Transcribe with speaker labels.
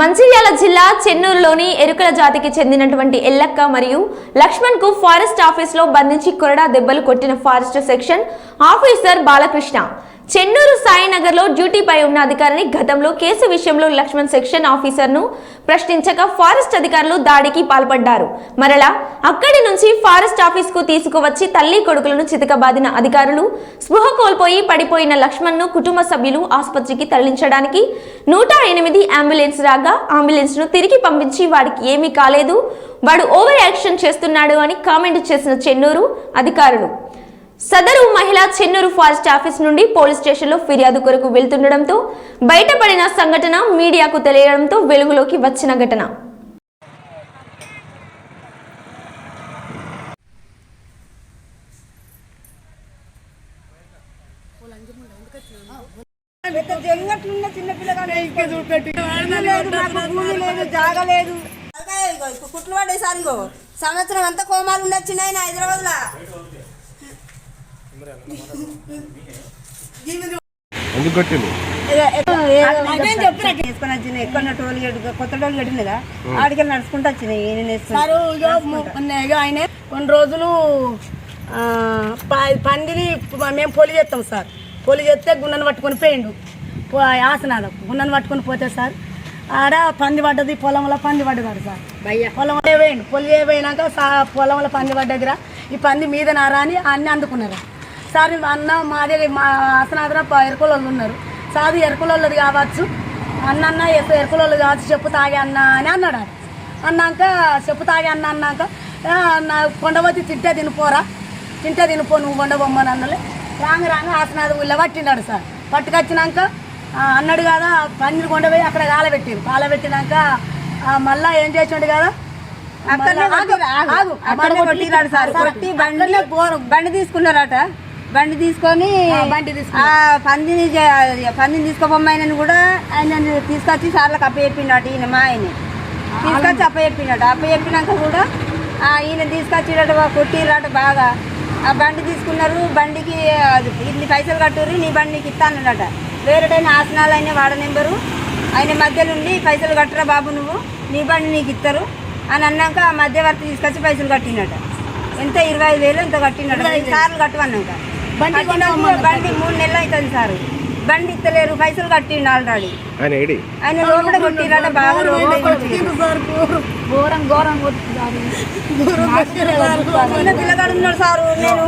Speaker 1: మంచిర్యాల జిల్లా చెన్నూరులోని ఎరుకల జాతికి చెందినటువంటి ఎల్లక్క మరియు లక్ష్మణ్కు ఫారెస్ట్ ఆఫీస్లో బంధించి కొరడా దెబ్బలు కొట్టిన forest section officer Balakrishna. Chennur సాయినగర్లో డ్యూటీపై ఉన్న అధికారిని గతంలో కేసు విషయంలో లక్ష్మణ్ సెక్షన్ ఆఫీసర్ను ప్రశ్నించక ఫారెస్ట్ అధికారులు దాడికి పాల్పడ్డారు. మరలా అక్కడి నుంచి ఫారెస్ట్ ఆఫీస్కు తీసుకువచ్చి తల్లి కొడుకులను చితకబాదిన అధికారులు స్పృహ కోల్పోయి పడిపోయిన లక్ష్మణ్ను కుటుంబ సభ్యులు ఆసుపత్రికి తరలించడానికి నూట ఎనిమిది అంబులెన్స్ రాగా అంబులెన్స్ను తిరిగి పంపించి వాడికి ఏమీ కాలేదు. వాడు ఓవర్ యాక్షన్ చేస్తున్నాడు అని కామెంట్ చేసిన చెన్నూరు అధికారులు. సదరు మహిళ చెన్నూరు ఫారెస్ట్ ఆఫీస్ నుండి పోలీస్ స్టేషన్లో ఫిర్యాదు కొరకు వెళ్తుండడంతో బయటపడిన సంఘటన మీడియాకు తెలియడంతో వెలుగులోకి వచ్చిన ఘటన.
Speaker 2: పెద్ద జంగట్లున్న చిన్న పిల్లగాడు ఇల్లు లేదు మాకు భూమి లేదు జాగ లేదు అలాగే ఇగో ఇప్పుడు కుట్లు పడేసారు ఇగో. సంవత్సరం అంతా కోమాలు ఉండొచ్చింది ఆయన తీసుకొని వచ్చినాయి ఎక్కడ టోల్ గేట్ కొత్త టోల్ గేట్ కదా ఆడికి నడుచుకుంటూ వచ్చినాయి ఈయన
Speaker 3: సారు ఇగో మొన్న ఇగో ఆయన కొన్ని రోజులు పందిని మేము పొలి చేస్తాం సార్. పొలి చేస్తే గున్నను పట్టుకొని పోయిండు. పో- ఆసనాలు గున్నను పట్టుకొని పోతే సార్ ఆడ పంది పడ్డది పొలంలో పంది పడ్డది సార్. పొలంలో పోయిండు. పొలి పోయినాక పొలంలో పంది పడ్డ దగ్గర ఈ పంది మీద నారా అని అన్ని అందుకున్నారు. సార్ అన్న మాదే మా ఆసనాదర ఎరుకలోళ్ళు ఉన్నారు. సార్ ఎరుకలోళ్ళది కావచ్చు. అన్న అన్న ఎరుకలోళ్ళు కావచ్చు చెప్పు తాగే అన్న అని అన్నాడు. అన్నాక చెప్పు తాగి అన్న అన్నాక "ఆ, నా కొండవతి తింటే తినిపోరా. తింటే తినిపో నువ్వు కొండబొమ్మని అన్నలే. రాంగ రాంగ ఆసనాది ఊళ్ళో పట్టినాడు సార్. పట్టుకొచ్చినాక "ఆ, అన్నాడు కదా పన్నీరు కొండపోయి అక్కడ కాలబెట్టిరు. కాలబెట్టినాక మళ్ళా ఏం చేసిండు కదా? ఘోరం.
Speaker 2: బండి తీసుకున్నారట. బండి తీసుకొని
Speaker 3: బండి
Speaker 2: పందిని పందిని తీసుకోపోమ్మాయనని కూడా ఆయన తీసుకొచ్చి సార్లకు అప్పచెప్పిండట ఈయన మా ఆయన తీసుకొచ్చి అప్పచెప్పిండట అప్పచెప్పినాక కూడా ఆ, ఈయన తీసుకొచ్చిరట కొట్టిరట బాగా. ఆ బండి తీసుకున్నారు బండికి అది ఇన్ని పైసలు కట్టుర్రి నీ బండి నీకు ఇస్తానన్నట వేరేటైన ఆసనాలు అయిన వాడ నెంబరు. ఆయన మధ్యలో ఉండి పైసలు కట్టరా బాబు నువ్వు నీ బండి నీకు ఇస్తారు అని అన్నాక ఆ మధ్యవర్తి తీసుకొచ్చి పైసలు కట్టినట ఎంత? ఇరవై ఐదు వేలు ఎంత కట్టినట ఐదు సార్లు కట్టమన్నాక
Speaker 3: బండి.
Speaker 2: బండి మూడు నెలలు అవుతుంది సార్. బండి ఇస్తలేరు పైసలు కట్టిండు ఆల్రెడీ.
Speaker 4: ఆయన ఏడి?
Speaker 2: ఆయన లోపల కొట్టిరట బాగా.
Speaker 3: ఘోరం ఘోరం. కొట్టిండు
Speaker 2: పిల్లగాడు ఉన్నాడు సారు నేను